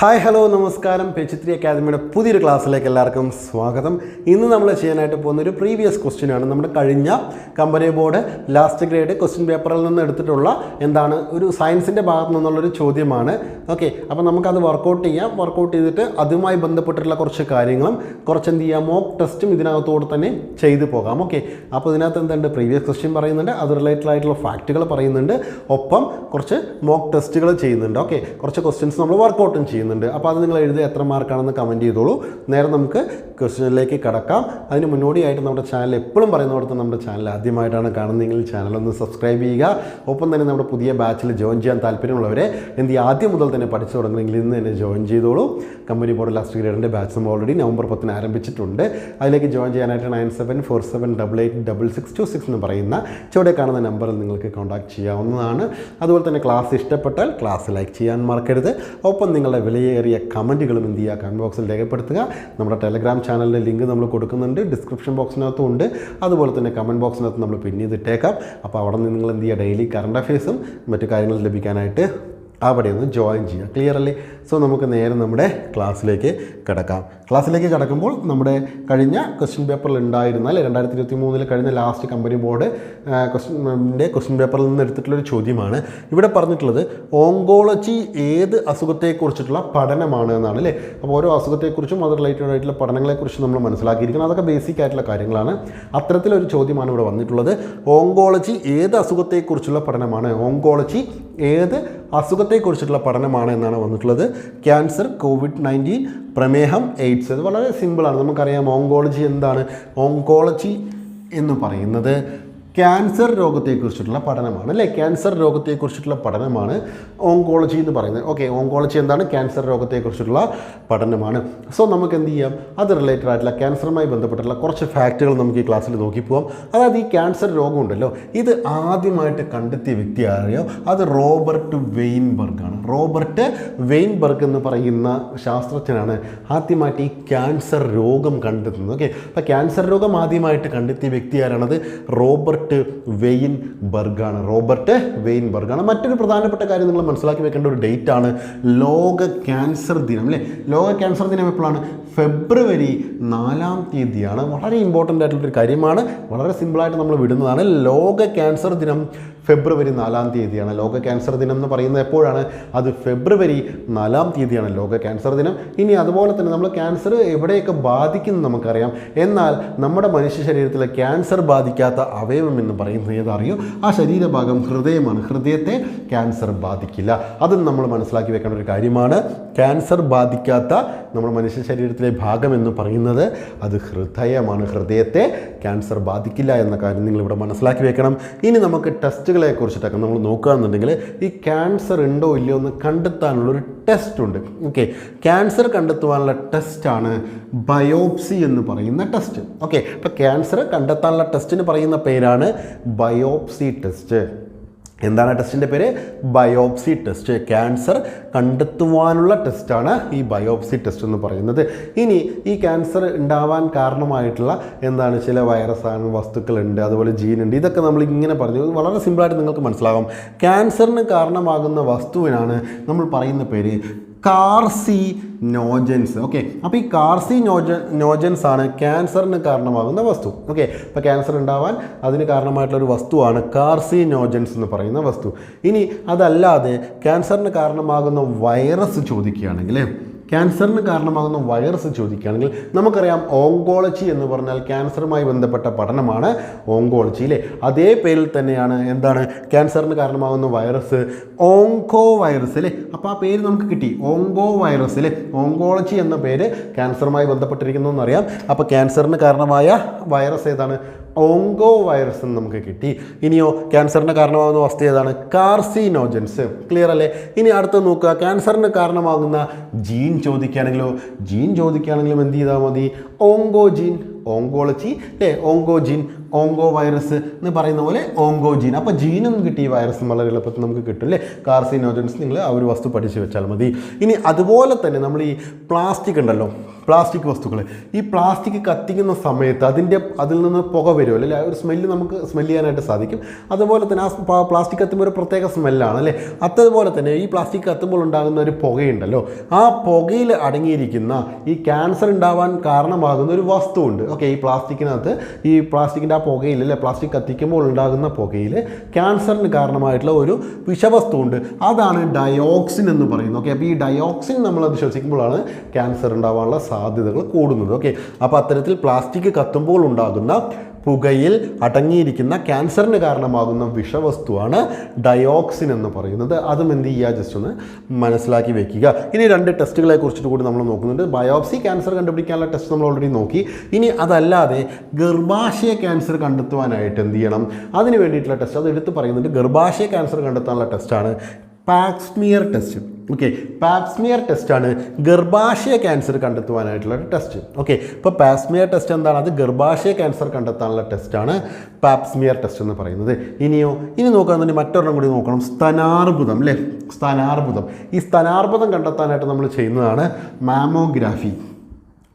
Hi hello നമസ്കാരം. പെച്ചിത്രി അക്കാദമിയുടെ പുതിയൊരു ക്ലാസ്സിലേക്ക് എല്ലാവർക്കും സ്വാഗതം. ഇന്ന് നമ്മൾ ചെയ്യാനായിട്ട് പോകുന്ന ഒരു പ്രീവിയസ് ക്വസ്റ്റ്യനാണ് നമ്മുടെ കഴിഞ്ഞ company board last grade question പേപ്പറിൽ നിന്ന് എടുത്തിട്ടുള്ള എന്താണ് ഒരു സയൻസിന്റെ ഭാഗത്തു നിന്നുള്ളൊരു ചോദ്യമാണ്. ഓക്കെ അപ്പോൾ നമുക്കത് വർക്കൗട്ട് ചെയ്യാം. വർക്കൗട്ട് ചെയ്തിട്ട് അതുമായി ബന്ധപ്പെട്ടിട്ടുള്ള കുറച്ച് കാര്യങ്ങളും കുറച്ച് എന്ത് ചെയ്യാം? മോക്ക് ടെസ്റ്റും ഇതിനകത്തോട് തന്നെ ചെയ്തു പോകാം. ഓക്കെ അപ്പോൾ ഇതിനകത്ത് എന്തുണ്ട്? പ്രീവിയസ് ക്വസ്റ്റ്യൻ പറയുന്നുണ്ട്. അത് റിലേറ്റഡ് ആയിട്ടുള്ള ഫാക്റ്റുകൾ പറയുന്നുണ്ട്. ഒപ്പം കുറച്ച് മോക്ക് ടെസ്റ്റുകൾ ചെയ്യുന്നുണ്ട്. ഓക്കെ കുറച്ച് ക്വസ്റ്റ്യൻസ് നമ്മൾ വർക്കൗട്ടും ചെയ്യുന്നുണ്ട്. അപ്പോൾ അത് നിങ്ങൾ എഴുതി എത്ര മാർക്കാണെന്ന് കമന്റ് ചെയ്തോളൂ. നേരെ നമുക്ക് ക്വസ്റ്റ്യനിലേക്ക് കടക്കാം. അതിന് മുന്നോടിയായിട്ട് നമ്മുടെ ചാനൽ എപ്പോഴും പറയുന്നിടത്ത് നമ്മുടെ ചാനൽ ആദ്യമായിട്ടാണ് കാണുന്നതെങ്കിൽ ചാനലൊന്ന് സബ്സ്ക്രൈബ് ചെയ്യുക. ഒപ്പം തന്നെ നമ്മുടെ പുതിയ ബാച്ചിൽ ജോയിൻ ചെയ്യാൻ താല്പര്യമുള്ളവരെ എന്ത് ആദ്യം മുതൽ തന്നെ പഠിച്ചു തുടങ്ങണമെങ്കിൽ ഇന്ന് തന്നെ ജോയിൻ ചെയ്തോളൂ. കമ്പനി ബോർഡ് ലാസ്റ്റ് ഗ്രേഡിന്റെ ബാച്ച് നമ്മൾ ഓൾറെഡി നവംബർ പത്തിന് ആരംഭിച്ചിട്ടുണ്ട്. അതിലേക്ക് ജോയിൻ ചെയ്യാനായിട്ട് nine seven four seven double eight double six two six എന്ന് പറയുന്ന ചുവടെ കാണുന്ന നമ്പറിൽ നിങ്ങൾക്ക് കോൺടാക്ട് ചെയ്യാവുന്നതാണ്. അതുപോലെ തന്നെ ക്ലാസ് ഇഷ്ടപ്പെട്ടാൽ ക്ലാസ് ലൈക്ക് ചെയ്യാൻ മറക്കരുത്. ഒപ്പം നിങ്ങളുടെ വിലയേറിയ കമന്റുകളും എന്ത് ചെയ്യുക കമന്റ് ബോക്സിൽ രേഖപ്പെടുത്തുക. നമ്മുടെ ടെലഗ്രാം ചാനലിന്റെ ലിങ്ക് നമ്മൾ കൊടുക്കുന്നുണ്ട് ഡിസ്ക്രിപ്ഷൻ ബോക്സിനകത്തും ഉണ്ട്. അതുപോലെ തന്നെ കമന്റ് ബോക്സിനകത്ത് നമ്മൾ പിൻ ഇട്ടേക്കാം അപ്പോൾ അവിടെ നിന്ന് നിങ്ങൾ എന്ത് ചെയ്യുക ഡെയിലി കറണ്ട് അഫയേഴ്സും മറ്റു കാര്യങ്ങളും ലഭിക്കാനായിട്ട് അവിടെ ഒന്ന് ജോയിൻ ചെയ്യുക. ക്ലിയർ അല്ലേ? സോ നമുക്ക് നേരെ നമ്മുടെ ക്ലാസ്സിലേക്ക് കിടക്കാം. ക്ലാസ്സിലേക്ക് കിടക്കുമ്പോൾ നമ്മുടെ കഴിഞ്ഞ ക്വസ്റ്റ്യൻ പേപ്പറിൽ ഉണ്ടായിരുന്ന അല്ലെ രണ്ടായിരത്തി ഇരുപത്തി മൂന്നിൽ കഴിഞ്ഞ ലാസ്റ്റ് കമ്പനി ബോർഡ് ക്വസ്റ്റ്യന്റെ ക്വസ്റ്റ്യൻ പേപ്പറിൽ നിന്ന് എടുത്തിട്ടുള്ളൊരു ചോദ്യമാണ്. ഇവിടെ പറഞ്ഞിട്ടുള്ളത് ഓങ്കോളജി ഏത് അസുഖത്തെക്കുറിച്ചിട്ടുള്ള പഠനമാണ് എന്നാണ് അല്ലേ? അപ്പോൾ ഓരോ അസുഖത്തെക്കുറിച്ചും അത് റിലേറ്റഡ് ആയിട്ടുള്ള പഠനങ്ങളെക്കുറിച്ച് നമ്മൾ മനസ്സിലാക്കിയിരിക്കണം. അതൊക്കെ ബേസിക് ആയിട്ടുള്ള കാര്യങ്ങളാണ്. അത്തരത്തിലൊരു ചോദ്യമാണ് ഇവിടെ വന്നിട്ടുള്ളത് ഓങ്കോളജി ഏത് അസുഖത്തെക്കുറിച്ചുള്ള പഠനമാണ്? ഓങ്കോളജി ഏത് അസുഖത്തെക്കുറിച്ചിട്ടുള്ള പഠനമാണ് എന്നാണ് വന്നിട്ടുള്ളത്. ക്യാൻസർ കോവിഡ് നയന്റീൻ പ്രമേഹം എയ്ഡ്സ്. ഇത് വളരെ സിമ്പിളാണ്. നമുക്കറിയാം ഓങ്കോളജി എന്താണ്? ഓങ്കോളജി എന്ന് പറയുന്നത് ക്യാൻസർ രോഗത്തെക്കുറിച്ചിട്ടുള്ള പഠനമാണ് അല്ലേ? ക്യാൻസർ രോഗത്തെക്കുറിച്ചിട്ടുള്ള പഠനമാണ് ഓങ്കോളജി എന്ന് പറയുന്നത്. ഓക്കെ ഓങ്കോളജി എന്താണ്? ക്യാൻസർ രോഗത്തെക്കുറിച്ചിട്ടുള്ള പഠനമാണ്. സോ നമുക്ക് എന്ത് ചെയ്യാം? അത് റിലേറ്റഡ് ആയിട്ടുള്ള ക്യാൻസറുമായി ബന്ധപ്പെട്ടുള്ള കുറച്ച് ഫാക്റ്റുകൾ നമുക്ക് ഈ ക്ലാസ്സിൽ നോക്കി പോകാം അതായത് ഈ ക്യാൻസർ രോഗമുണ്ടല്ലോ ഇത് ആദ്യമായിട്ട് കണ്ടെത്തിയ വ്യക്തി ആരെയോ? അത് റോബർട്ട് വെയിൻബർഗ് ആണ്. റോബർട്ട് വെയിൻബർഗ് എന്ന് പറയുന്ന ശാസ്ത്രജ്ഞനാണ് ആദ്യമായിട്ട് ഈ ക്യാൻസർ രോഗം കണ്ടെത്തുന്നത്. ഓക്കെ അപ്പോൾ ക്യാൻസർ രോഗം ആദ്യമായിട്ട് കണ്ടെത്തിയ വ്യക്തി ആരാണത്? റോബർട്ട് വെയിൻ ബർഗാണ്. റോബർട്ട് വെയിൻ ബർഗാണ്. മറ്റൊരു പ്രധാനപ്പെട്ട കാര്യം നിങ്ങൾ മനസ്സിലാക്കി വെക്കേണ്ട ഒരു ഡേറ്റ് ആണ് ലോക ക്യാൻസർ ദിനം അല്ലേ? ലോക ക്യാൻസർ ദിനം എപ്പോഴാണ്? ഫെബ്രുവരി നാലാം തീയതിയാണ്. വളരെ ഇമ്പോർട്ടന്റ് ആയിട്ടുള്ളൊരു കാര്യമാണ്. വളരെ സിമ്പിളായിട്ട് നമ്മൾ വിടുന്നതാണ് ലോക ക്യാൻസർ ദിനം. ഫെബ്രുവരി നാലാം തീയതിയാണ് ലോക ക്യാൻസർ ദിനം എന്ന് പറയുന്നത് എപ്പോഴാണ്? അത് ഫെബ്രുവരി നാലാം തീയതിയാണ് ലോക ക്യാൻസർ ദിനം. ഇനി അതുപോലെ തന്നെ നമ്മൾ ക്യാൻസർ എവിടെയൊക്കെ ബാധിക്കുന്നു നമുക്കറിയാം. എന്നാൽ നമ്മുടെ മനുഷ്യ ശരീരത്തിലെ ക്യാൻസർ ബാധിക്കാത്ത അവയവം എന്ന് പറയുന്നത് ഏതറിയോ? ആ ശരീരഭാഗം ഹൃദയമാണ്. ഹൃദയത്തെ ക്യാൻസർ ബാധിക്കില്ല. അതും നമ്മൾ മനസ്സിലാക്കി വെക്കേണ്ട ഒരു കാര്യമാണ്. ക്യാൻസർ ബാധിക്കാത്ത നമ്മുടെ മനുഷ്യ ശരീരത്തിലെ ഭാഗം എന്ന് പറയുന്നത് അത് ഹൃദയമാണ്. ഹൃദയത്തെ ക്യാൻസർ ബാധിക്കില്ല എന്ന കാര്യം നിങ്ങൾ ഇവിടെ മനസ്സിലാക്കി വെക്കണം. ഇനി നമുക്ക് ടെസ്റ്റുകളെ കുറിച്ചിട്ടൊക്കെ നമ്മൾ നോക്കുകയാണെന്നുണ്ടെങ്കിൽ ഈ ക്യാൻസർ ഉണ്ടോ ഇല്ലയോ എന്ന് കണ്ടെത്താനുള്ളൊരു ടെസ്റ്റ് ഉണ്ട് ഓക്കെ ക്യാൻസർ കണ്ടെത്തുവാനുള്ള ടെസ്റ്റാണ് ബയോപ്സി എന്ന് പറയുന്ന ടെസ്റ്റ്. ഓക്കെ അപ്പോൾ ക്യാൻസർ കണ്ടെത്താനുള്ള ടെസ്റ്റിന് പറയുന്ന പേരാണ് ബയോപ്സി ടെസ്റ്റ്. എന്താണ് ടെസ്റ്റിന്റെ പേര്? Biopsy test. ക്യാൻസർ കണ്ടെത്തുവാനുള്ള ടെസ്റ്റാണ് ഈ ബയോപ്സി ടെസ്റ്റ് എന്ന് പറയുന്നത്. ഇനി ഈ ക്യാൻസർ ഉണ്ടാവാൻ കാരണമായിട്ടുള്ള എന്താണ്? ചില വൈറസാണ് വസ്തുക്കളുണ്ട് അതുപോലെ ജീനുണ്ട്. ഇതൊക്കെ നമ്മൾ ഇങ്ങനെ പറഞ്ഞു. വളരെ സിമ്പിളായിട്ട് നിങ്ങൾക്ക് മനസ്സിലാകും. ക്യാൻസറിന് കാരണമാകുന്ന വസ്തുവിനാണ് നമ്മൾ പറയുന്ന പേര് കാർസി നോജൻസ്. ഓക്കെ അപ്പോൾ ഈ കാർസി നോജ നോജൻസ് ആണ് ക്യാൻസറിന് കാരണമാകുന്ന വസ്തു. ഓക്കെ അപ്പോൾ ക്യാൻസർ ഉണ്ടാവാൻ അതിന് കാരണമായിട്ടുള്ള ഒരു വസ്തുവാണ് കാർസി നോജൻസ് എന്ന് പറയുന്ന വസ്തു. ഇനി അതല്ലാതെ ക്യാൻസറിന് കാരണമാകുന്ന വൈറസ് ചോദിക്കുകയാണെങ്കിൽ ക്യാൻസറിന് കാരണമാകുന്ന വൈറസ് ചോദിക്കുകയാണെങ്കിൽ നമുക്കറിയാം ഓങ്കോളജി എന്ന് പറഞ്ഞാൽ ക്യാൻസറുമായി ബന്ധപ്പെട്ട പഠനമാണ് ഓങ്കോളജി അല്ലേ അതേ പേരിൽ തന്നെയാണ് എന്താണ് ക്യാൻസറിന് കാരണമാകുന്ന വൈറസ് ഓങ്കോ വൈറസ് അല്ലേ അപ്പോൾ ആ പേര് നമുക്ക് കിട്ടി. ഓങ്കോ വൈറസ് അല്ലേ ഓങ്കോളജി എന്ന പേര് ക്യാൻസറുമായി ബന്ധപ്പെട്ടിരിക്കുന്നു എന്നറിയാം. അപ്പോൾ ക്യാൻസറിന് കാരണമായ വൈറസ് ഏതാണ്? ഓങ്കോ വൈറസ് എന്ന് നമുക്ക് കിട്ടി. ഇനിയോ ക്യാൻസറിന് കാരണമാകുന്ന വസ്തു ഏതാണ്? കാർസിനോജൻസ്. ക്ലിയർ അല്ലേ? ഇനി അടുത്ത് നോക്കുക. ക്യാൻസറിന് കാരണമാകുന്ന ജീൻ ചോദിക്കുകയാണെങ്കിലോ? ജീൻ ചോദിക്കുകയാണെങ്കിലും എന്ത് ചെയ്താൽ മതി? Onco gene. ഓങ്കോളജി അല്ലേ? ഓങ്കോജിൻ ഓങ്കോ വൈറസ് എന്ന് പറയുന്ന പോലെ ഓങ്കോജീൻ. അപ്പോൾ ജീനും കിട്ടി ഈ വൈറസും വളരെ എളുപ്പത്തിൽ നമുക്ക് കിട്ടും അല്ലേ? കാർസിനോജൻസ് നിങ്ങൾ ആ ഒരു വസ്തു പഠിച്ചു വെച്ചാൽ മതി. ഇനി അതുപോലെ തന്നെ നമ്മൾ ഈ പ്ലാസ്റ്റിക് ഉണ്ടല്ലോ പ്ലാസ്റ്റിക് വസ്തുക്കൾ ഈ പ്ലാസ്റ്റിക് കത്തിക്കുന്ന സമയത്ത് അതിന്റെ അതിൽ നിന്ന് പുക വരുമല്ലോ അല്ലേ? ഒരു സ്മെല്ല് നമുക്ക് സ്മെല്ല് ചെയ്യാനായിട്ട് സാധിക്കും. അതുപോലെ തന്നെ ആ പ്ലാസ്റ്റിക് കത്തുമ്പോൾ ഒരു പ്രത്യേക സ്മെല്ലാണ് അല്ലേ? അതുപോലെ തന്നെ ഈ പ്ലാസ്റ്റിക് കത്തുമ്പോൾ ഉണ്ടാകുന്ന ഒരു പുകയുണ്ടല്ലോ ആ പുകയിൽ അടങ്ങിയിരിക്കുന്ന ഈ ക്യാൻസർ ഉണ്ടാവാൻ കാരണമാകുന്ന ഒരു വസ്തുവുണ്ട്. ഓക്കെ ഈ പ്ലാസ്റ്റിക്കിനകത്ത് ഈ പ്ലാസ്റ്റിക്കിന്റെ ആ പുകയിൽ അല്ലെ? പ്ലാസ്റ്റിക് കത്തിക്കുമ്പോൾ ഉണ്ടാകുന്ന പുകയിൽ ക്യാൻസറിന് കാരണമായിട്ടുള്ള ഒരു വിഷവസ്തു ഉണ്ട് അതാണ് ഡയോക്സിൻ എന്ന് പറയുന്നത്. ഓക്കെ അപ്പോൾ ഈ ഡയോക്സിൻ നമ്മൾ അത് ശ്വസിക്കുമ്പോഴാണ് ക്യാൻസർ ഉണ്ടാവാനുള്ള സാധ്യതകൾ കൂടുന്നത്. ഓക്കെ അപ്പോൾ അത്തരത്തിൽ പ്ലാസ്റ്റിക് കത്തുമ്പോൾ ഉണ്ടാകുന്ന പുകയിൽ അടങ്ങിയിരിക്കുന്ന ക്യാൻസറിന് കാരണമാകുന്ന വിഷവസ്തുവാണ് ഡയോക്സിൻ എന്ന് പറയുന്നത്. അതും എന്ത് ചെയ്യുക? ജസ്റ്റ് ഒന്ന് മനസ്സിലാക്കി വെക്കുക. ഇനി രണ്ട് ടെസ്റ്റുകളെ കുറിച്ചിട്ട് കൂടി നമ്മൾ നോക്കുന്നുണ്ട്. ബയോപ്സി ക്യാൻസർ കണ്ടുപിടിക്കാനുള്ള ടെസ്റ്റ് നമ്മൾ ഓൾറെഡി നോക്കി. ഇനി അതല്ലാതെ ഗർഭാശയ ക്യാൻസർ കണ്ടെത്തുവാനായിട്ട് എന്ത് ചെയ്യണം? അതിന് വേണ്ടിയിട്ടുള്ള ടെസ്റ്റ്. അത് എടുത്ത് പറയുന്നുണ്ട്. ഗർഭാശയ ക്യാൻസർ കണ്ടെത്താനുള്ള ടെസ്റ്റാണ്. പാക്സ്മിയർ ടെസ്റ്റ്. ഓക്കെ പാപ്സ്മിയർ ടെസ്റ്റാണ് ഗർഭാശയ ക്യാൻസർ കണ്ടെത്തുവാനായിട്ടുള്ള ഒരു ടെസ്റ്റ് ഓക്കെ ഇപ്പോൾ പാപ്സ്മിയർ ടെസ്റ്റ് എന്താണ്? അത് ഗർഭാശയ ക്യാൻസർ കണ്ടെത്താനുള്ള ടെസ്റ്റാണ് പാപ്സ്മിയർ ടെസ്റ്റ് എന്ന് പറയുന്നത്. ഇനിയോ ഇനി നോക്കുകയാണെന്നുണ്ടെങ്കിൽ മറ്റൊരെണ്ണം കൂടി നോക്കണം. സ്തനാർബുദം അല്ലേ? സ്തനാർബുദം. ഈ സ്തനാർബുദം കണ്ടെത്താനായിട്ട് നമ്മൾ ചെയ്യുന്നതാണ് മാമോഗ്രാഫി.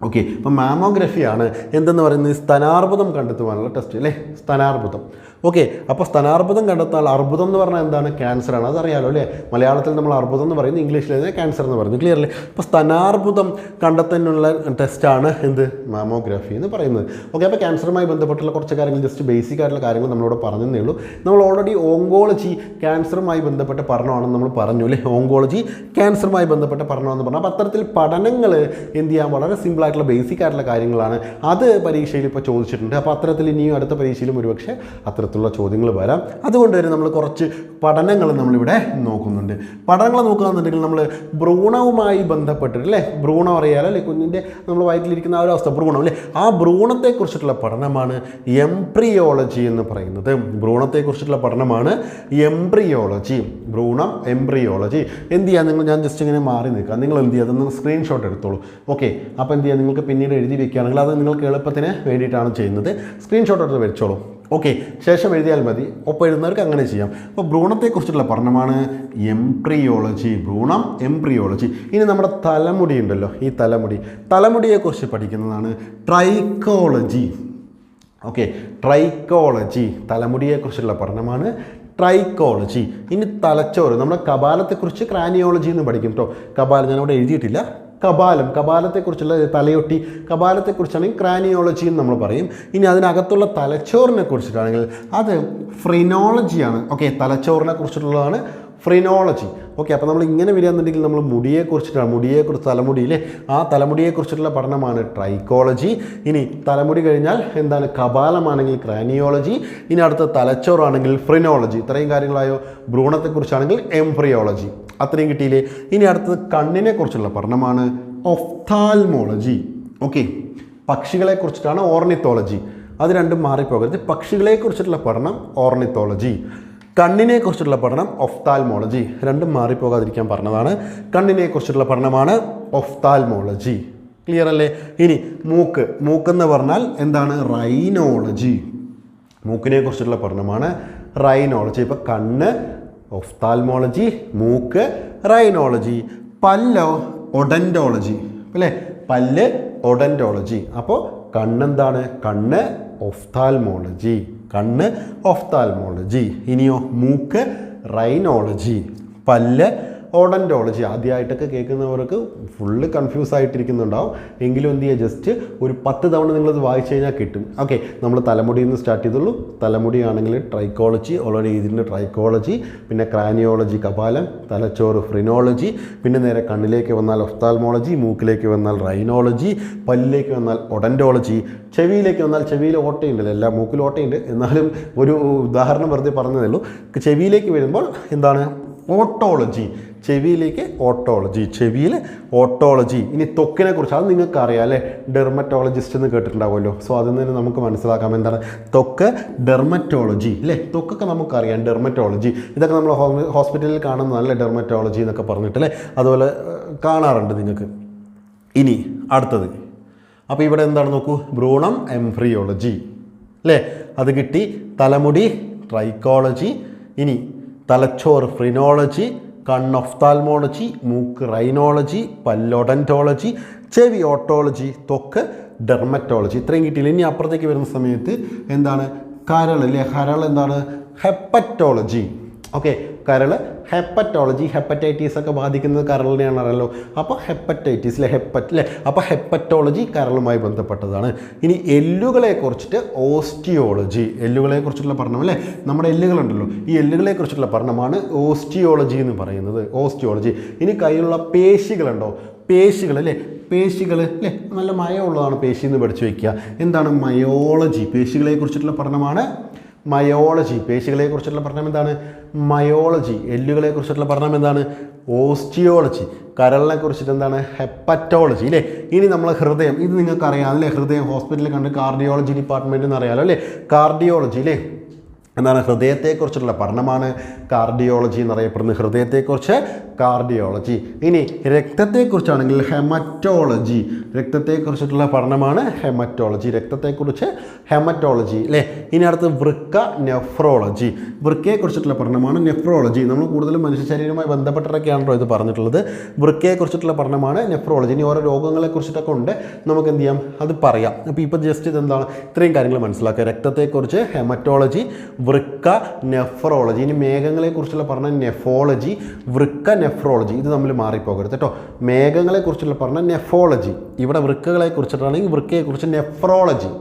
ഓക്കെ ഇപ്പം മാമോഗ്രഫിയാണ് എന്തെന്ന് പറയുന്നത്? സ്തനാർബുദം കണ്ടെത്തുവാനുള്ള ടെസ്റ്റ് അല്ലേ? സ്തനാർബുദം. ഓക്കെ അപ്പോൾ സ്ഥാനാർബുദം കണ്ടെത്താൻ അർബുദം എന്ന് പറഞ്ഞാൽ എന്താണ്? ക്യാൻസറാണ് അതറിയാലോ അല്ലേ? മലയാളത്തിൽ നമ്മൾ അർബുദം എന്ന് പറയുന്നത് ഇംഗ്ലീഷിൽ തന്നെ ക്യാൻസർ എന്ന് പറയുന്നത്. ക്ലിയർ അല്ലേ? അപ്പോൾ സ്ഥാനാർബുദം കണ്ടെത്താനുള്ള ടെസ്റ്റാണ് എന്ത്? മാമോഗ്രാഫി എന്ന് പറയുന്നത്. ഓക്കെ അപ്പോൾ ക്യാൻസറുമായി ബന്ധപ്പെട്ടുള്ള കുറച്ച് കാര്യങ്ങൾ ജസ്റ്റ് ബേസിക് ആയിട്ടുള്ള കാര്യങ്ങൾ നമ്മളോട് പറഞ്ഞതേ ഉള്ളൂ. നമ്മൾ ഓൾറെഡി ഓങ്കോളജി ക്യാൻസറുമായി ബന്ധപ്പെട്ട പഠനമാണെന്ന് നമ്മൾ പറഞ്ഞു അല്ലേ? ഓങ്കോളജി ക്യാൻസറുമായി ബന്ധപ്പെട്ട പഠനമാണെന്ന് പറഞ്ഞു. അപ്പോൾ അത്തരത്തിൽ പഠനങ്ങൾ എന്ത് ചെയ്യാൻ വളരെ സിമ്പിൾ ആയിട്ടുള്ള ബേസിക് ആയിട്ടുള്ള കാര്യങ്ങളാണ്. അത് പരീക്ഷയിൽ ഇപ്പോൾ ചോദിച്ചിട്ടുണ്ട്. അപ്പോൾ അത്തരത്തിൽ ഇനിയും അടുത്ത പരീക്ഷയിലും ഒരുപക്ഷെ അത്തരത്തിലുള്ള ചോദ്യങ്ങൾ വരാം. അതുകൊണ്ട് തന്നെ നമ്മൾ കുറച്ച് പഠനങ്ങൾ നമ്മളിവിടെ നോക്കുന്നുണ്ട്. പഠനങ്ങൾ നോക്കുകയാണെന്നുണ്ടെങ്കിൽ നമ്മൾ ഭ്രൂണവുമായി ബന്ധപ്പെട്ടിട്ട് അല്ലേ ഭ്രൂണം അറിയാലോ? അല്ലേ? കുഞ്ഞിന്റെ നമ്മൾ വയറ്റിലിരിക്കുന്ന ആ ഒരു അവസ്ഥ ഭ്രൂണം അല്ലേ? ആ ഭ്രൂണത്തെക്കുറിച്ചിട്ടുള്ള പഠനമാണ് എംബ്രിയോളജി എന്ന് പറയുന്നത്. ഭ്രൂണത്തെക്കുറിച്ചിട്ടുള്ള പഠനമാണ് എംബ്രിയോളജി. ഭ്രൂണം എംബ്രിയോളജി. എന്ത് ചെയ്യാം നിങ്ങൾ? ഞാൻ ജസ്റ്റ് ഇങ്ങനെ മാറി നിൽക്കാം. നിങ്ങൾ എന്ത് ചെയ്യുക അതൊന്ന് സ്ക്രീൻഷോട്ട് എടുത്തോളൂ. ഓക്കെ അപ്പോൾ എന്ത് ചെയ്യുക നിങ്ങൾക്ക് പിന്നീട് എഴുതി വെക്കുകയാണെങ്കിൽ അത് നിങ്ങൾക്ക് എളുപ്പത്തിന് വേണ്ടിയിട്ടാണ് ചെയ്യുന്നത്. സ്ക്രീൻഷോട്ട് എടുത്ത് വെച്ചോളൂ ഓക്കെ ശേഷം എഴുതിയാൽ മതി. ഒപ്പം എഴുതുന്നവർക്ക് അങ്ങനെ ചെയ്യാം. അപ്പോൾ ഭ്രൂണത്തെക്കുറിച്ചുള്ള പഠനമാണ് എംപ്രിയോളജി ഭ്രൂണം എംപ്രിയോളജി ഇനി നമ്മുടെ തലമുടി ഉണ്ടല്ലോ ഈ തലമുടി. തലമുടിയെക്കുറിച്ച് പഠിക്കുന്നതാണ് ട്രൈക്കോളജി. Okay trichology. തലമുടിയെക്കുറിച്ചുള്ള പഠനമാണ് ട്രൈക്കോളജി. ഇനി തലച്ചോറ്. നമ്മുടെ കപാലത്തെക്കുറിച്ച് ക്രാനിയോളജി എന്ന് പഠിക്കും കേട്ടോ കപാലം ഞാനവിടെ എഴുതിയിട്ടില്ല. കപാലം. കപാലത്തെക്കുറിച്ചുള്ള തലയൊട്ടി കപാലത്തെക്കുറിച്ചാണെങ്കിൽ ക്രാനിയോളജി എന്ന് നമ്മൾ പറയും. ഇനി അതിനകത്തുള്ള തലച്ചോറിനെ കുറിച്ചിട്ടാണെങ്കിൽ അത് ഫ്രിനോളജിയാണ്. ഓക്കെ തലച്ചോറിനെ കുറിച്ചിട്ടുള്ളതാണ് ഫ്രിനോളജി ഓക്കെ അപ്പോൾ നമ്മൾ ഇങ്ങനെ വരികയെന്നുണ്ടെങ്കിൽ നമ്മൾ മുടിയെക്കുറിച്ചിട്ടാണ് മുടിയെക്കുറിച്ച് തലമുടിയിലെ ആ തലമുടിയെക്കുറിച്ചിട്ടുള്ള പഠനമാണ് ട്രൈക്കോളജി ഇനി തലമുടി കഴിഞ്ഞാൽ എന്താണ്? കപാലമാണെങ്കിൽ ക്രാനിയോളജി ഇനി അടുത്ത തലച്ചോറാണെങ്കിൽ ഫ്രിനോളജി ഇത്രയും കാര്യങ്ങളായോ? ഭ്രൂണത്തെക്കുറിച്ചാണെങ്കിൽ എംഫ്രിയോളജി അത്രയും കിട്ടിയില്ലേ? ഇനി അടുത്തത് കണ്ണിനെ കുറിച്ചുള്ള പഠനമാണ് ഒഫ്താൽമോളജി ഓക്കെ പക്ഷികളെ കുറിച്ചിട്ടാണ് ഓർണിത്തോളജി അത് രണ്ടും മാറിപ്പോകരുത്. പക്ഷികളെ കുറിച്ചിട്ടുള്ള പഠനം ഓർണിത്തോളജി കണ്ണിനെ കുറിച്ചുള്ള പഠനം ഒഫ്താൽമോളജി. രണ്ടും മാറിപ്പോകാതിരിക്കാൻ പറഞ്ഞതാണ്. കണ്ണിനെ കുറിച്ചുള്ള പഠനമാണ് ഒഫ്താൽമോളജി. ക്ലിയർ അല്ലേ? ഇനി മൂക്ക്. മൂക്കെന്ന് പറഞ്ഞാൽ എന്താണ്? റൈനോളജി മൂക്കിനെ കുറിച്ചുള്ള പഠനമാണ് റൈനോളജി ഇപ്പോൾ കണ്ണ് ഒഫ്താൽമോളജി മൂക്ക് റൈനോളജി പല്ലോ ഒഡന്റോളജി. അല്ലേ? പല്ല് ഒഡന്റോളജി. അപ്പോൾ കണ്ണെന്താണ്? കണ്ണ് ഒഫ്താൽമോളജി. കണ്ണ് ഒഫ്താൽമോളജി ഇനിയോ മൂക്ക് റൈനോളജി പല്ല് ഓഡന്റോളജി ആദ്യമായിട്ടൊക്കെ കേൾക്കുന്നവർക്ക് ഫുള്ള് കൺഫ്യൂസ് ആയിട്ടിരിക്കുന്നുണ്ടാവും. എങ്കിലും എന്ത് ചെയ്യുക? ജസ്റ്റ് ഒരു പത്ത് തവണ നിങ്ങളത് വായിച്ചു കഴിഞ്ഞാൽ കിട്ടും. ഓക്കെ നമ്മൾ തലമുടിയിൽ നിന്ന് സ്റ്റാർട്ട് ചെയ്തുള്ളൂ. തലമുടിയാണെങ്കിൽ ട്രൈക്കോളജി ഓൾറെഡി ഇതിന്റെ ട്രൈക്കോളജി പിന്നെ ക്രാനിയോളജി കപാലം തലച്ചോറ് ഫ്രിനോളജി പിന്നെ നേരെ കണ്ണിലേക്ക് വന്നാൽ ഒഫ്താൽമോളജി മൂക്കിലേക്ക് വന്നാൽ റൈനോളജി പല്ലിലേക്ക് വന്നാൽ ഒഡന്റോളജി ചെവിയിലേക്ക് വന്നാൽ ചെവിയിൽ ഓട്ടയുണ്ടല്ലോ എല്ലാ മൂക്കിൽ ഓട്ടയുണ്ട്. എന്നാലും ഒരു ഉദാഹരണം വെറുതെ പറഞ്ഞതേ ഉള്ളൂ. ചെവിയിലേക്ക് വരുമ്പോൾ എന്താണ്? ഓട്ടോളജി. ചെവിയിലേക്ക് ഓട്ടോളജി. ചെവിയിൽ ഓട്ടോളജി. ഇനി ത്വക്കിനെ കുറിച്ച് അത് നിങ്ങൾക്ക് അറിയാം അല്ലേ? ഡെർമറ്റോളജിസ്റ്റ് എന്ന് കേട്ടിട്ടുണ്ടാവുമല്ലോ. സോ അതിൽ നിന്ന് നമുക്ക് മനസ്സിലാക്കാം എന്താണ്? ത്വക്ക് ഡെർമറ്റോളജി അല്ലേ ത്വക്കൊക്കെ നമുക്കറിയാം ഡെർമറ്റോളജി ഇതൊക്കെ നമ്മൾ ഹോസ്പിറ്റലിൽ കാണുന്നതല്ലേ ഡെർമറ്റോളജി എന്നൊക്കെ പറഞ്ഞിട്ട് അല്ലേ? അതുപോലെ കാണാറുണ്ട് നിങ്ങൾക്ക്. ഇനി അടുത്തത്. അപ്പോൾ ഇവിടെ എന്താണ് നോക്കൂ? ഭ്രൂണം എംഫ്രിയോളജി അല്ലേ? അത് കിട്ടി തലമുടി ട്രൈക്കോളജി. ഇനി തലച്ചോറ് ഫ്രിനോളജി കണ്ണൊഫ്താൽമോളജി മൂക്ക് റൈനോളജി പല്ലൊഡന്റോളജി ചെവി ഓട്ടോളജി തൊക്ക് ഡെർമറ്റോളജി ഇത്രയും കിട്ടിയില്ല. ഇനി അപ്പുറത്തേക്ക് വരുന്ന സമയത്ത് എന്താണ്? കരൾ അല്ലേ? കരൾ എന്താണ്? ഹെപ്പറ്റോളജി ഓക്കെ കരൾ ഹെപ്പറ്റോളജി ഹെപ്പറ്റൈറ്റീസ് ഒക്കെ ബാധിക്കുന്നത് കരളിനെയാണ് അറിയാലോ അപ്പോൾ ഹെപ്പറ്റൈറ്റീസ് അല്ലെ ഹെപ്പറ്റ് അല്ലേ അപ്പോൾ ഹെപ്പറ്റോളജി കരളുമായി ബന്ധപ്പെട്ടതാണ്. ഇനി എല്ലുകളെ കുറിച്ചിട്ട് ഓസ്റ്റിയോളജി എല്ലുകളെ കുറിച്ചുള്ള പഠനം അല്ലേ? നമ്മുടെ എല്ലുകളുണ്ടല്ലോ. ഈ എല്ലുകളെ കുറിച്ചുള്ള പഠനമാണ് ഓസ്റ്റിയോളജി എന്ന് പറയുന്നത്. ഓസ്റ്റിയോളജി. ഇനി കയ്യിലുള്ള പേശികളുണ്ടോ? പേശികൾ അല്ലേ? പേശികൾ അല്ലേ നല്ല മയമുള്ളതാണ് പേശി എന്ന് പഠിച്ചു വയ്ക്കുക എന്താണ്? മയോളജി. പേശികളെ കുറിച്ചിട്ടുള്ള പഠനമാണ് മയോളജി പേശികളെ കുറിച്ചിട്ടുള്ള പഠനം എന്താണ്? മയോളജി എല്ലുകളെ കുറിച്ചിട്ടുള്ള പഠനം എന്താണ്? ഓസ്റ്റിയോളജി കരളിനെ കുറിച്ചിട്ട് എന്താണ്? ഹെപ്പറ്റോളജി അല്ലേ ഇനി നമ്മൾ ഹൃദയം ഇത് നിങ്ങൾക്ക് അറിയാം അല്ലേ? ഹൃദയം ഹോസ്പിറ്റലിൽ കണ്ട് കാർഡിയോളജി ഡിപ്പാർട്ട്മെന്റ് എന്ന് അറിയാമല്ലോ അല്ലേ? കാർഡിയോളജി അല്ലേ എന്താണ് ഹൃദയത്തെക്കുറിച്ചുള്ള പഠനമാണ് കാർഡിയോളജി എന്നറിയപ്പെടുന്നത് ഹൃദയത്തെക്കുറിച്ച് കാർഡിയോളജി. ഇനി രക്തത്തെക്കുറിച്ചാണെങ്കിൽ ഹെമറ്റോളജി. രക്തത്തെക്കുറിച്ചിട്ടുള്ള പഠനമാണ് ഹെമറ്റോളജി. രക്തത്തെക്കുറിച്ച് ഹെമറ്റോളജി അല്ലേ? ഇനി അടുത്ത് വൃക്ക നെഫ്രോളജി. വൃക്കയെക്കുറിച്ചിട്ടുള്ള പഠനമാണ് നെഫ്രോളജി. നമ്മൾ കൂടുതലും മനുഷ്യ ശരീരവുമായി ബന്ധപ്പെട്ടിട്ടൊക്കെയാണല്ലോ ഇത് പറഞ്ഞിട്ടുള്ളത്. വൃക്കയെക്കുറിച്ചിട്ടുള്ള പഠനമാണ് നെഫ്രോളജി. ഇനി ഓരോ രോഗങ്ങളെക്കുറിച്ചിട്ടൊക്കെ ഉണ്ട്. നമുക്ക് എന്ത് ചെയ്യാം? അത് പറയാം. അപ്പോൾ ഇപ്പോൾ ജസ്റ്റ് ഇതെന്താണ്? ഇത്രയും കാര്യങ്ങൾ മനസ്സിലാക്കുക. രക്തത്തെക്കുറിച്ച് ഹെമറ്റോളജി വൃക്ക നെഫ്രോളജി. ഇനി മേഘങ്ങളെക്കുറിച്ചുള്ള പറഞ്ഞ നെഫോളജി വൃക്ക നെഫ്രോളജി ഇത് തമ്മിൽ മാറിപ്പോകരുത് കേട്ടോ. മേഘങ്ങളെക്കുറിച്ചുള്ള പറഞ്ഞ നെഫോളജി. ഇവിടെ വൃക്കകളെ കുറിച്ചിട്ടാണെങ്കിൽ വൃക്കയെക്കുറിച്ച് നെഫ്രോളജി.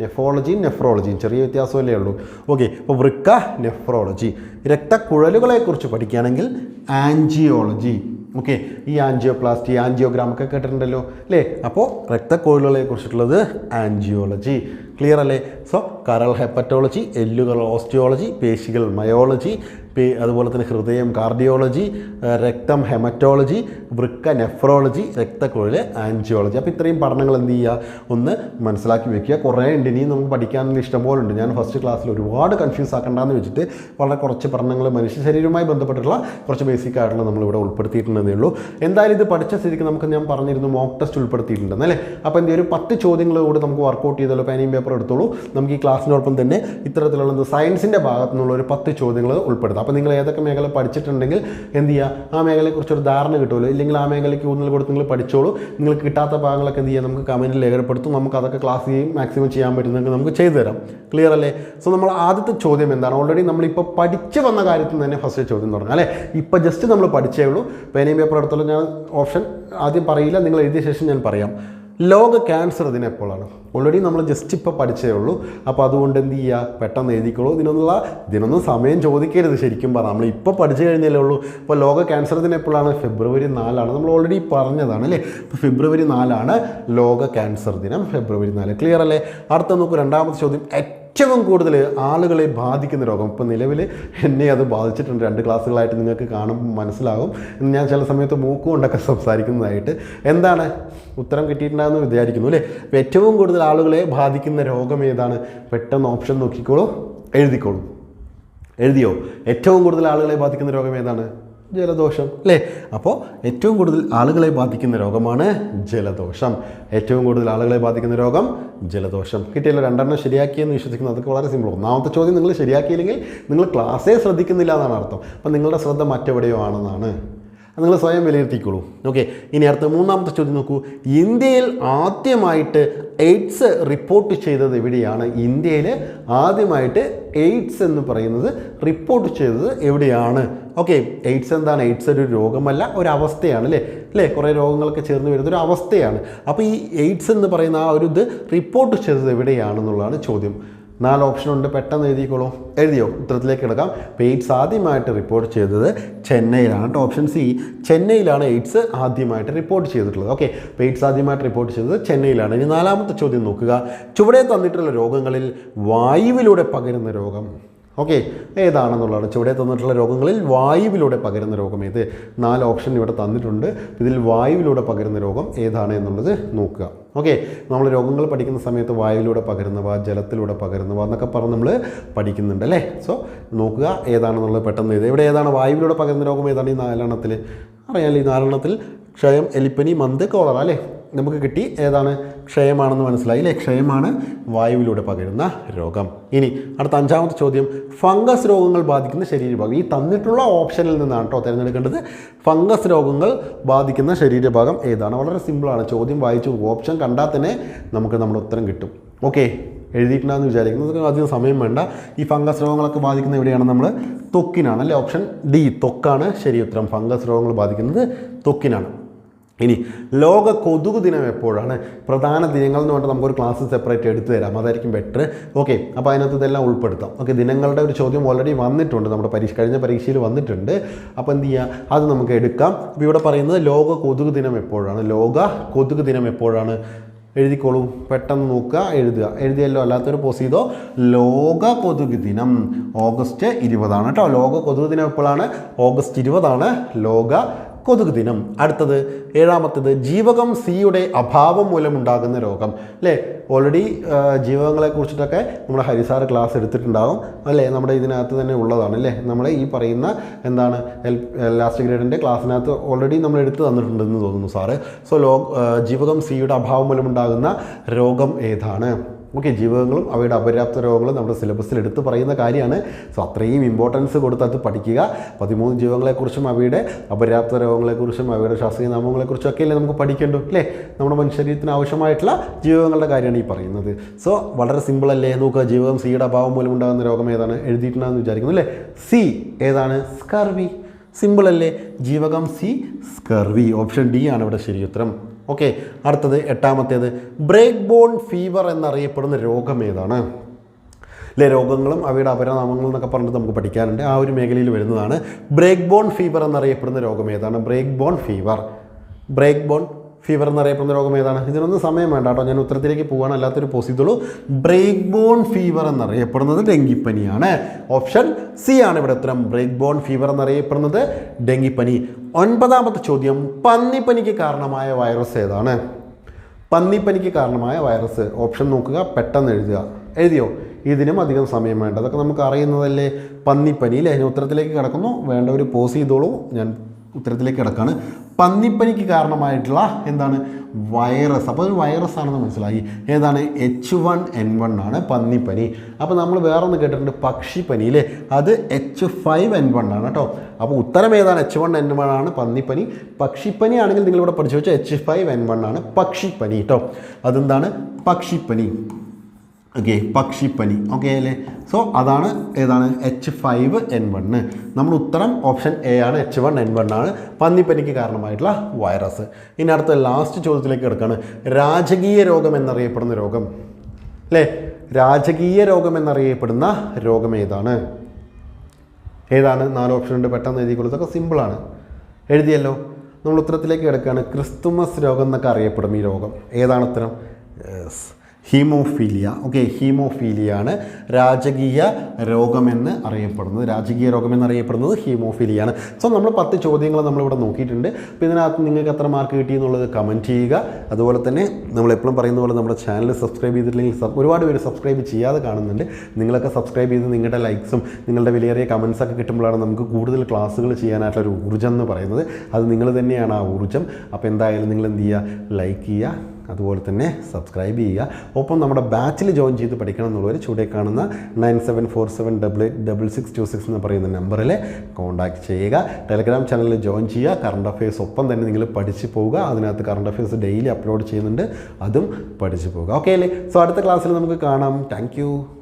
നെഫോളജിയും നെഫ്രോളജിയും ചെറിയ വ്യത്യാസമല്ലേ ഉള്ളൂ. ഓക്കെ അപ്പോൾ വൃക്ക നെഫ്രോളജി. രക്തക്കുഴലുകളെക്കുറിച്ച് പഠിക്കുകയാണെങ്കിൽ ആൻജിയോളജി. ഓക്കെ ഈ ആൻജിയോപ്ലാസ്റ്റി ആൻജിയോഗ്രാം ഒക്കെ കേട്ടിട്ടുണ്ടല്ലോ അല്ലേ? അപ്പോൾ രക്തക്കുഴലുകളെ കുറിച്ചിട്ടുള്ളത് ആൻജിയോളജി. ക്ലിയർ അല്ലേ? സോ കരൾ ഹെപ്പറ്റോളജി എല്ലുകൾ ഓസ്റ്റിയോളജി പേശികൾ മയോളജി അതുപോലെ തന്നെ ഹൃദയം കാർഡിയോളജി രക്തം ഹെമറ്റോളജി വൃക്ക നെഫ്രോളജി രക്തക്കുഴൽ ആൻജിയോളജി. അപ്പോൾ ഇത്രയും പഠനങ്ങൾ എന്ത് ചെയ്യുക ഒന്ന് മനസ്സിലാക്കി വെക്കുക. കുറേ ഉണ്ട്. ഇനിയും നമുക്ക് പഠിക്കാൻ ഇഷ്ടംപോലെ ഉണ്ട് ഞാൻ ഫസ്റ്റ് ക്ലാസ്സിൽ ഒരുപാട് കൺഫ്യൂസ് ആക്കണ്ടെന്ന് വെച്ചിട്ട് വളരെ കുറച്ച് പഠനങ്ങൾ മനുഷ്യ ശരീരവുമായി ബന്ധപ്പെട്ടിട്ടുള്ള കുറച്ച് ബേസിക് ആയിട്ടുള്ള നമ്മളിവിടെ ഉൾപ്പെടുത്തിയിട്ടുണ്ടെന്നേ ഉള്ളൂ. എന്തായാലും ഇത് പഠിച്ച സ്ഥിതിക്ക് നമുക്ക് ഞാൻ പറഞ്ഞിരുന്നു മോക്ക് ടെസ്റ്റ് ഉൾപ്പെടുത്തിയിട്ടുണ്ടെന്ന് അല്ലേ? അപ്പോൾ എന്തെങ്കിലും ഒരു പത്ത് ചോദ്യങ്ങൾ കൂടി നമുക്ക് വർക്കൗട്ട് ചെയ്തല്ലോ പേനയും പേപ്പർ എടുത്തോളൂ. നമുക്ക് ഈ ക്ലാസ്സിനോടൊപ്പം തന്നെ ഇത്തരത്തിലുള്ള സയൻസിന്റെ ഭാഗത്തു നിന്നുള്ള ഒരു പത്ത് ചോദ്യങ്ങൾ ഉൾപ്പെടുത്താം. അപ്പോൾ നിങ്ങൾ ഏതൊക്കെ മേഖല പഠിച്ചിട്ടുണ്ടെങ്കിൽ എന്ത് ചെയ്യുക ആ മേഖലയെക്കുറിച്ച് ഒരു ധാരണ കിട്ടുമല്ലോ. ഇല്ലെങ്കിൽ ആ മേഖലയ്ക്ക് ഊന്നൽ കൊടുത്ത് നിങ്ങൾ പഠിച്ചോളൂ. നിങ്ങൾക്ക് കിട്ടാത്ത ഭാഗങ്ങളൊക്കെ എന്ത് ചെയ്യുക നമുക്ക് കമന്റിൽ രേഖപ്പെടുത്തും. നമുക്ക് അതൊക്കെ ക്ലാസ് ചെയ്യും. മാക്സിമം ചെയ്യാൻ പറ്റുന്നെങ്കിൽ നമുക്ക് ചെയ്തു തരാം. ക്ലിയർ അല്ലേ? സോ നമ്മൾ ആദ്യത്തെ ചോദ്യം എന്താണ്? ഓൾറെഡി നമ്മളിപ്പോൾ പഠിച്ചു വന്ന കാര്യത്തിൽ തന്നെ ഫസ്റ്റ് ചോദ്യം തുടങ്ങാം അല്ലേ? ഇപ്പോൾ ജസ്റ്റ് നമ്മൾ പഠിച്ചേ ഉള്ളൂ. പേനയും പേപ്പർ എടുത്തോളം ഞാൻ ഓപ്ഷൻ ആദ്യം പറയില്ല. നിങ്ങൾ എഴുതിയ ശേഷം ഞാൻ പറയാം. ലോക ക്യാൻസർ ദിനം എപ്പോഴാണ്? ഓൾറെഡി നമ്മൾ ജസ്റ്റ് ഇപ്പോൾ പഠിച്ചേ ഉള്ളൂ. അപ്പോൾ അതുകൊണ്ട് എന്ത് ചെയ്യുക പെട്ടെന്ന് എഴുതിക്കോളൂ. ഇതിനൊന്നുള്ള ഇതിനൊന്നും സമയം ചോദിക്കരുത് ശരിക്കും പറഞ്ഞാൽ നമ്മൾ ഇപ്പോൾ പഠിച്ചു കഴിഞ്ഞാലേ ഉള്ളൂ. ഇപ്പോൾ ലോക ക്യാൻസർ ദിനം എപ്പോഴാണ്? ഫെബ്രുവരി നാലാണ്. നമ്മൾ ഓൾറെഡി പറഞ്ഞതാണ് അല്ലേ? ഇപ്പോൾ ഫെബ്രുവരി നാലാണ് ലോക ക്യാൻസർ ദിനം. ഫെബ്രുവരി നാല്. ക്ലിയർ അല്ലേ? അടുത്ത നോക്കൂ രണ്ടാമത്തെ ചോദ്യം ഏറ്റവും കൂടുതൽ ആളുകളെ ബാധിക്കുന്ന രോഗം. ഇപ്പോൾ നിലവിൽ എന്നെ അത് ബാധിച്ചിട്ടുണ്ട്. രണ്ട് ക്ലാസ്സുകളായിട്ട് നിങ്ങൾക്ക് കാണുമ്പോൾ മനസ്സിലാകും. ഞാൻ ചില സമയത്ത് മൂക്കുകൊണ്ടൊക്കെ സംസാരിക്കുന്നതായിട്ട് എന്താണ് ഉത്തരം കിട്ടിയിട്ടുണ്ടാകുമെന്ന് വിചാരിക്കുന്നു അല്ലേ? ഏറ്റവും കൂടുതൽ ആളുകളെ ബാധിക്കുന്ന രോഗം ഏതാണ്? പെട്ടെന്ന് ഓപ്ഷൻ നോക്കിക്കോളൂ എഴുതിക്കോളൂ. എഴുതിയോ? ഏറ്റവും കൂടുതൽ ആളുകളെ ബാധിക്കുന്ന രോഗം ഏതാണ്? ജലദോഷം അല്ലേ? അപ്പോൾ ഏറ്റവും കൂടുതൽ ആളുകളെ ബാധിക്കുന്ന രോഗമാണ് ജലദോഷം. ഏറ്റവും കൂടുതൽ ആളുകളെ ബാധിക്കുന്ന രോഗം ജലദോഷം. കിട്ടിയല്ലോ രണ്ടെണ്ണം ശരിയാക്കിയെന്ന് വിശ്വസിക്കുന്നത് അതൊക്കെ വളരെ സിമ്പിൾ ഒന്നാമത്തെ ചോദ്യം നിങ്ങൾ ശരിയാക്കിയില്ലെങ്കിൽ നിങ്ങൾ ക്ലാസ്സേ ശ്രദ്ധിക്കുന്നില്ല എന്നാണ് അർത്ഥം. അപ്പം നിങ്ങളുടെ ശ്രദ്ധ മറ്റെവിടെയോ ആണെന്നാണ്. അത് നിങ്ങൾ സ്വയം വിലയിരുത്തിക്കോളൂ. ഓക്കെ ഇനി അടുത്ത മൂന്നാമത്തെ ചോദ്യം നോക്കൂ. ഇന്ത്യയിൽ ആദ്യമായിട്ട് എയ്ഡ്സ് റിപ്പോർട്ട് ചെയ്തത് എവിടെയാണ്? ഇന്ത്യയിൽ ആദ്യമായിട്ട് എയ്ഡ്സ് എന്ന് പറയുന്നത് റിപ്പോർട്ട് ചെയ്തത് എവിടെയാണ്? ഓക്കെ എയ്ഡ്സ് എന്താണ്? എയ്ഡ്സ് ഒരു രോഗമല്ല ഒരു അവസ്ഥയാണ് അല്ലേ? അല്ലേ? കുറേ രോഗങ്ങളൊക്കെ ചേർന്ന് വരുന്ന ഒരു അവസ്ഥയാണ്. അപ്പോൾ ഈ എയ്ഡ്സ് എന്ന് പറയുന്ന ആ ഒരു ഇത് റിപ്പോർട്ട് ചെയ്തത് എവിടെയാണെന്നുള്ളതാണ് ചോദ്യം. നാല് ഓപ്ഷൻ ഉണ്ട്. പെട്ടെന്ന് എഴുതിക്കോളൂ. എഴുതിയോ? ഉത്തരത്തിലേക്ക് എടുക്കാം അപ്പോൾ എയ്ഡ്സ് ആദ്യമായിട്ട് റിപ്പോർട്ട് ചെയ്തത് ചെന്നൈയിലാണ് കേട്ടോ. ഓപ്ഷൻ സി ചെന്നൈയിലാണ് എയ്ഡ്സ് ആദ്യമായിട്ട് റിപ്പോർട്ട് ചെയ്തിട്ടുള്ളത്. ഓക്കെ അപ്പോൾ എയ്ഡ്സ് ആദ്യമായിട്ട് റിപ്പോർട്ട് ചെയ്തത് ചെന്നൈയിലാണ്. ഇനി നാലാമത്തെ ചോദ്യം നോക്കുക. ചുവടെ തന്നിട്ടുള്ള രോഗങ്ങളിൽ വായുവിലൂടെ പകരുന്ന രോഗം. ഓക്കെ ഏതാണെന്നുള്ളതാണ്. ചുവടെ തന്നിട്ടുള്ള രോഗങ്ങളിൽ വായുവിലൂടെ പകരുന്ന രോഗം ഏത്? നാല് ഓപ്ഷൻ ഇവിടെ തന്നിട്ടുണ്ട്. ഇതിൽ വായുവിലൂടെ പകരുന്ന രോഗം ഏതാണ് എന്നുള്ളത് നോക്കുക. ഓക്കെ നമ്മൾ രോഗങ്ങൾ പഠിക്കുന്ന സമയത്ത് വായുവിലൂടെ പകരുന്നവ ജലത്തിലൂടെ പകരുന്നവ എന്നൊക്കെ പറഞ്ഞ് നമ്മൾ പഠിക്കുന്നുണ്ട് അല്ലേ? സോ നോക്കുക ഏതാണെന്നുള്ളത് പെട്ടെന്ന് ഇത് ഇവിടെ ഏതാണ്? വായുവിലൂടെ പകരുന്ന രോഗം ഏതാണ് ഈ നാലെണ്ണത്തിൽ അറിയാമല്ലോ ഈ നാലെണ്ണത്തിൽ ക്ഷയം എലിപ്പനി മന്ത് കോളറ അല്ലേ? നമുക്ക് കിട്ടി. ഏതാണ്? ക്ഷയമാണെന്ന് മനസ്സിലായി അല്ലേ ക്ഷയമാണ് വായുവിലൂടെ പകരുന്ന രോഗം. ഇനി അടുത്ത അഞ്ചാമത്തെ ചോദ്യം. ഫംഗസ് രോഗങ്ങൾ ബാധിക്കുന്ന ശരീരഭാഗം. ഈ തന്നിട്ടുള്ള ഓപ്ഷനിൽ നിന്നാണ് കേട്ടോ തിരഞ്ഞെടുക്കേണ്ടത്. ഫംഗസ് രോഗങ്ങൾ ബാധിക്കുന്ന ശരീരഭാഗം ഏതാണ്? വളരെ സിമ്പിളാണ് ചോദ്യം വായിച്ചു ഓപ്ഷൻ കണ്ടാൽ തന്നെ നമുക്ക് നമ്മുടെ ഉത്തരം കിട്ടും. ഓക്കെ? എഴുതിയിട്ടുണ്ടെന്ന് വിചാരിക്കുന്നത് അധികം സമയം വേണ്ട. ഈ ഫംഗസ് രോഗങ്ങളൊക്കെ ബാധിക്കുന്ന എവിടെയാണ് നമ്മൾ തൊക്കിനാണ് അല്ലേ? ഓപ്ഷൻ ഡി തൊക്കാണ് ശരി ഉത്തരം ഫംഗസ് രോഗങ്ങൾ ബാധിക്കുന്നത് ത്വക്കിനാണ് ഇനി ലോക കൊതുക് ദിനം എപ്പോഴാണ്? പ്രധാന ദിനങ്ങൾ എന്ന് പറഞ്ഞാൽ നമുക്കൊരു ക്ലാസ് സെപ്പറേറ്റ് എടുത്തു തരാം. അതായിരിക്കും ബെറ്റർ ഓക്കെ അപ്പോൾ അതിനകത്ത് ഇതെല്ലാം ഉൾപ്പെടുത്താം. ഓക്കെ ദിനങ്ങളുടെ ഒരു ചോദ്യം ഓൾറെഡി വന്നിട്ടുണ്ട്. നമ്മുടെ പരീക്ഷ കഴിഞ്ഞ പരീക്ഷയിൽ വന്നിട്ടുണ്ട്. അപ്പോൾ എന്ത് ചെയ്യുക അത് നമുക്ക് എടുക്കാം. അപ്പോൾ ഇവിടെ പറയുന്നത് ലോക കൊതുക് ദിനം എപ്പോഴാണ്? ലോക കൊതുക് ദിനം എപ്പോഴാണ്? എഴുതിക്കോളൂ. പെട്ടെന്ന് നോക്കുക എഴുതുക. എഴുതിയല്ലോ അല്ലാത്തൊരു പോസ് ചെയ്തോ? ലോക കൊതുക് ദിനം. ഓഗസ്റ്റ് ഇരുപതാണ് കേട്ടോ. ലോക കൊതുക് ദിനം എപ്പോഴാണ്? ഓഗസ്റ്റ് ഇരുപതാണ്. ലോക കൊതുക് ദിനം. അടുത്തത് ഏഴാമത്തത് ജീവകം സിയുടെ അഭാവം മൂലമുണ്ടാകുന്ന രോഗം. അല്ലേ? ഓൾറെഡി ജീവകങ്ങളെ കുറിച്ചിട്ടൊക്കെ നമ്മുടെ ഹരിസാർ ക്ലാസ് എടുത്തിട്ടുണ്ടാകും അല്ലേ? നമ്മുടെ ഇതിനകത്ത് തന്നെ ഉള്ളതാണ്. അല്ലേ? നമ്മൾ ഈ പറയുന്ന എന്താണ് ലാസ്റ്റ് ഗ്രേഡിന്റെ ക്ലാസ്സിനകത്ത് ഓൾറെഡി നമ്മൾ എടുത്തു തന്നിട്ടുണ്ടെന്ന് തോന്നുന്നു സാറ്. സോ ലോ ജീവകം സിയുടെ അഭാവം മൂലമുണ്ടാകുന്ന രോഗം ഏതാണ്? ഓക്കെ ജീവകങ്ങളും അവയുടെ അപര്യാപ്ത രോഗങ്ങളും നമ്മുടെ സിലബസിൽ എടുത്ത് പറയുന്ന കാര്യമാണ്. സോ അത്രയും ഇമ്പോർട്ടൻസ് കൊടുത്ത് അത് പഠിക്കുക. പതിമൂന്ന് ജീവങ്ങളെക്കുറിച്ചും അവയുടെ അപര്യാപ്ത രോഗങ്ങളെക്കുറിച്ചും അവയുടെ ശാസ്ത്രീയ നാമങ്ങളെക്കുറിച്ചും ഒക്കെ അല്ലേ നമുക്ക് പഠിക്കേണ്ടു അല്ലേ? നമ്മുടെ മനുഷ്യരീരത്തിന് ആവശ്യമായിട്ടുള്ള ജീവകങ്ങളുടെ കാര്യമാണ് ഈ പറയുന്നത്. സോ വളരെ സിമ്പിൾ അല്ലേ? നോക്കുക ജീവകം സിയുടെ അഭാവം മൂലം ഉണ്ടാകുന്ന രോഗം ഏതാണ്? എഴുതിയിട്ടുണ്ടെന്ന് വിചാരിക്കുന്നു അല്ലേ? സി ഏതാണ്? സ്കർവി സിമ്പിൾ അല്ലേ? ജീവകം സി സ്കർവി ഓപ്ഷൻ ഡി ആണ് ഇവിടെ ശരി ഉത്തരം ഓക്കെ അടുത്തത് എട്ടാമത്തേത്. ബ്രേക്ക് ബോൺ ഫീവർ എന്നറിയപ്പെടുന്ന രോഗം ഏതാണ്? അല്ലെ രോഗങ്ങളും അവയുടെ അപരനാമങ്ങളും എന്നൊക്കെ പറഞ്ഞിട്ട് നമുക്ക് പഠിക്കാനുണ്ട്. ആ ഒരു മേഖലയിൽ വരുന്നതാണ്. ബ്രേക്ക് ബോൺ ഫീവർ എന്നറിയപ്പെടുന്ന രോഗം ഏതാണ്? Break bone fever. Break bone fever എന്നറിയപ്പെടുന്ന രോഗം ഏതാണ്? ഇതിനൊന്നും സമയം വേണ്ട കേട്ടോ. ഞാൻ ഉത്തരത്തിലേക്ക് പോകാൻ അല്ലാത്തൊരു പോസിത്തുള്ളൂ ബ്രേക്ക് ബോൺ ഫീവർ എന്നറിയപ്പെടുന്നത് ഡെങ്കിപ്പനിയാണ്. ഓപ്ഷൻ സി ആണ് ഇവിടെ ഉത്തരം. ബ്രേക്ക് ബോൺ ഫീവർ എന്നറിയപ്പെടുന്നത് ഡെങ്കിപ്പനി. ഒൻപതാമത്തെ ചോദ്യം. പന്നിപ്പനിക്ക് കാരണമായ വൈറസ് ഏതാണ്? പന്നിപ്പനിക്ക് കാരണമായ വൈറസ് ഓപ്ഷൻ നോക്കുക. പെട്ടെന്ന് എഴുതുക. എഴുതിയോ? ഇതിനും അധികം സമയം വേണ്ട. അതൊക്കെ നമുക്ക് അറിയുന്നതല്ലേ? പന്നിപ്പനി അല്ലേ? ഉത്തരത്തിലേക്ക് കിടക്കുന്നു. ഒരു പോസ് ചെയ്തോളൂ. ഞാൻ ഉത്തരത്തിലേക്ക് കിടക്കാണ്. പന്നിപ്പനിക്ക് കാരണമായിട്ടുള്ള എന്താണ്? വൈറസ്. അപ്പോൾ ഒരു വൈറസ് ആണെന്ന് മനസ്സിലായി. ഏതാണ്? എച്ച് വൺ എൻ വൺ ആണ് പന്നിപ്പനി. അപ്പോൾ നമ്മൾ വേറെ ഒന്ന് കേട്ടിട്ടുണ്ട് പക്ഷിപ്പനി അല്ലേ അത് എച്ച് ഫൈവ് എൻ വൺ ആണ് കേട്ടോ. അപ്പോൾ ഉത്തരം ഏതാണ്? എച്ച് വൺ എൻ വൺ ആണ് പന്നിപ്പനി. പക്ഷിപ്പനി ആണെങ്കിൽ നിങ്ങളിവിടെ പഠിച്ചു വെച്ചാൽ എച്ച് ഫൈവ് എൻ വൺ ആണ് പക്ഷിപ്പനി കേട്ടോ അതെന്താണ്? പക്ഷിപ്പനി. ഓക്കെ പക്ഷിപ്പനി. ഓക്കെ അല്ലേ? സോ അതാണ് ഏതാണ്? എച്ച് ഫൈവ് എൻ വണ്ണ് നമ്മുടെ ഉത്തരം ഓപ്ഷൻ എ ആണ് എച്ച് വൺ എൻ വൺ ആണ്. പന്നിപ്പനിക്ക് കാരണമായിട്ടുള്ള വൈറസ് ഇനി അടുത്ത ലാസ്റ്റ് ചോദ്യത്തിലേക്ക് കിടക്കുകയാണ് രാജകീയ രോഗം എന്നറിയപ്പെടുന്ന രോഗം. അല്ലേ രാജകീയ രോഗം എന്നറിയപ്പെടുന്ന രോഗം ഏതാണ്? ഏതാണ്? നാല് ഓപ്ഷൻ ഉണ്ട്. പെട്ടെന്ന് എഴുതി കൊടുത്തൊക്കെ സിമ്പിളാണ് എഴുതിയല്ലോ? നമ്മൾ ഉത്തരത്തിലേക്ക് കിടക്കുകയാണ് ക്രിസ്തുമസ് രോഗം എന്നൊക്കെ അറിയപ്പെടും ഈ രോഗം. ഏതാണ് ഉത്തരം? ഹീമോഫീലിയ. ഓക്കെ ഹീമോഫീലിയാണ് രാജകീയ രോഗമെന്ന് അറിയപ്പെടുന്നത്. രാജകീയ രോഗമെന്ന് അറിയപ്പെടുന്നത് ഹീമോഫീലിയ ആണ് സോ നമ്മൾ പത്ത് ചോദ്യങ്ങൾ നമ്മളിവിടെ നോക്കിയിട്ടുണ്ട്. അപ്പോൾ ഇതിനകത്ത് നിങ്ങൾക്ക് എത്ര മാർക്ക് കിട്ടി എന്നുള്ളത് കമന്റ് ചെയ്യുക. അതുപോലെ തന്നെ നമ്മൾ എപ്പോഴും പറയുന്ന പോലെ നമ്മുടെ ചാനൽ സബ്സ്ക്രൈബ് ചെയ്തിട്ടില്ലെങ്കിൽ ഒരുപാട് പേര് സബ്സ്ക്രൈബ് ചെയ്യാതെ കാണുന്നുണ്ട്. നിങ്ങളൊക്കെ സബ്സ്ക്രൈബ് ചെയ്ത് നിങ്ങളുടെ ലൈക്സും നിങ്ങളുടെ വിലയേറിയ കമൻസൊക്കെ കിട്ടുമ്പോഴാണ് നമുക്ക് കൂടുതൽ ക്ലാസ്സുകൾ ചെയ്യാനായിട്ടുള്ള ഒരു ഊർജം എന്ന് പറയുന്നത്. അത് നിങ്ങൾ തന്നെയാണ് ആ ഊർജം. അപ്പോൾ എന്തായാലും നിങ്ങൾ എന്ത് ചെയ്യുക? ലൈക്ക് ചെയ്യുക. അതുപോലെ തന്നെ സബ്സ്ക്രൈബ് ചെയ്യുക. ഒപ്പം നമ്മുടെ ബാച്ചിൽ ജോയിൻ ചെയ്ത് പഠിക്കണം എന്നുള്ളവർ ചൂടെ കാണുന്ന nine seven four seven double eight double six two six എന്ന് പറയുന്ന നമ്പറിൽ കോൺടാക്ട് ചെയ്യുക. ടെലഗ്രാം ചാനലിൽ ജോയിൻ ചെയ്യുക. കറണ്ട് അഫയേഴ്സ് ഒപ്പം തന്നെ നിങ്ങൾ പഠിച്ചു പോവുക. അതിനകത്ത് കറണ്ട് അഫയേഴ്സ് ഡെയിലി അപ്ലോഡ് ചെയ്യുന്നുണ്ട്. അതും പഠിച്ചു പോവുക. ഓക്കെ അല്ലേ? സോ അടുത്ത ക്ലാസ്സിൽ നമുക്ക് കാണാം. താങ്ക്